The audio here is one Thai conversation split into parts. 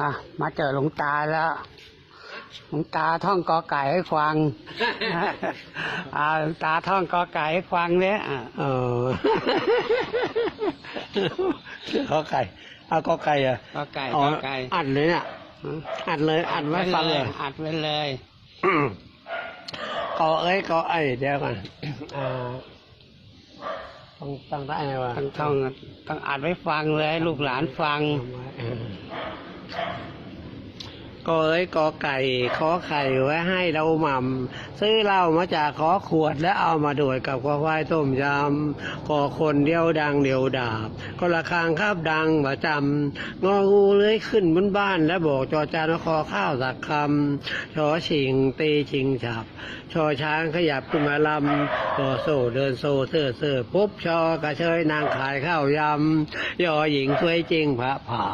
อะมาเจอหลวงตาแล้วหลวงตาท่องกอไก่ให้ฟังอ่าหลวงตาท่องกอไก่ให้ฟังเนี่ยอะเออขอไก่เอากอไก่อะกอไก่อ๋อกอไก่อัดเลยเนี่ยอัดเลยอัดไว้ฟังเลยอัดไว้เลยกอเอ้ยกอไอเดี๋ยวก่อนอ่าต้องต้องได้ไงวะต้องท่องต้องอัดไว้ฟังเลยให้ลูกหลานฟัง เออเอ้ยกอไก่ขอไข่ไว้ให้เราหม่ำซื้อเหล้ามาจากขอขวดแล้วเอามาด้วยกับขอควายต้มยำขอคนเดียวดังเดียวดาบก็ละคางคาบดังประจำงองูเลื้อยขึ้นบนบ้าน แล้วบอกจอจานว่าขอข้าวสักคำชอชิงตีชิงฉับ ชอช้างขยับขึ้นมาลำต่อโซ่เดินโซ่เสื้อเสื้อปุ๊บชอกระเชยนางขายข้าวยำยอหญิงสวยจริงพระผา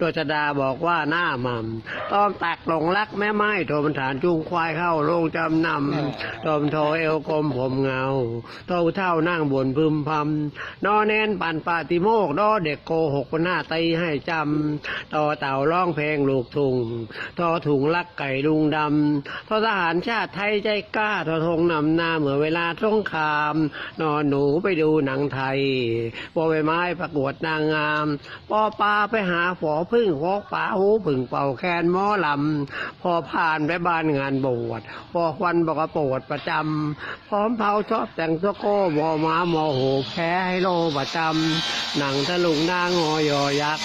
ตัวจดาบอกว่าหน้าหม่ำต้องตักหลงรักแม่ไม้โทมฐานจุงควายเข้าโรงจำนำตอมโทเอวกลมผมเงาโตเท่านั่งบนพึมพำนอเน้นปั่นปาติโมกดอเด็กโกหกหน้าตีให้จำต่อเต่าร้องเพลงลูกทุ่งทอถุงลักไก่ลุงดำทอทหารชาติไทยใจกล้าทอธงนำหน้าเมื่อเวลาสงคราม นอนหนูไปดูหนังไทยปอใบไม้ประกวดนางงามปอปลาไปหาฝอพึ่งฟอกป่าหูผึ่งเป่าแคนหมอลำพอผ่านไปบ้านงานบวชพอควันบอกว่าโปรดประจำพร้อมเผาชอบแต่งตัวโก้มอม้ามอโหแพ้ให้โลประจำหนังทะลุงนางงอยอยักษ์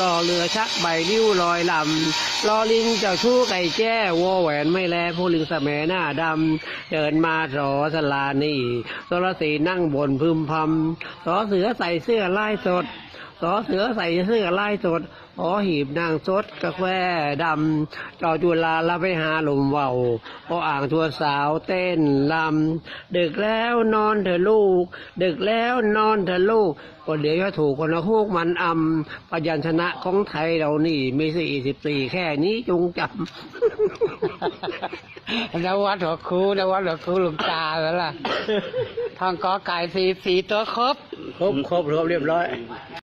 ต่อเรือชักใบนิ้วลอยลำรอลิงเจ้าชู้ไก่แจ้วอแหวนไม่แลผู้ลิงสะแหมหน้าดำเดินมาสอสลานี่สรสีนั่งบนพึมพำสอเสือใส่เสื้อลายสดสอเสือใส่เสื้อลายสด หอหีบนางสดกาแฟดำจอจุลาละไปหาลมเว้าพออ่างทัวสาวเต้นลำดึกแล้วนอนเถอะลูก ดึกแล้วนอนเถอะลูกก็เดี๋ยวจะถูกคนละฮูกมันอำพยัญชนะของไทยเรานี่ มีสี่สิบสี่แค่นี้จงจนวัดหัวครูนวัดหัวครูหลวงตาแล้วล่ะท่องกอไก่สี่สี่ตัวครบำครบ ครบครบเรียบร้อยอ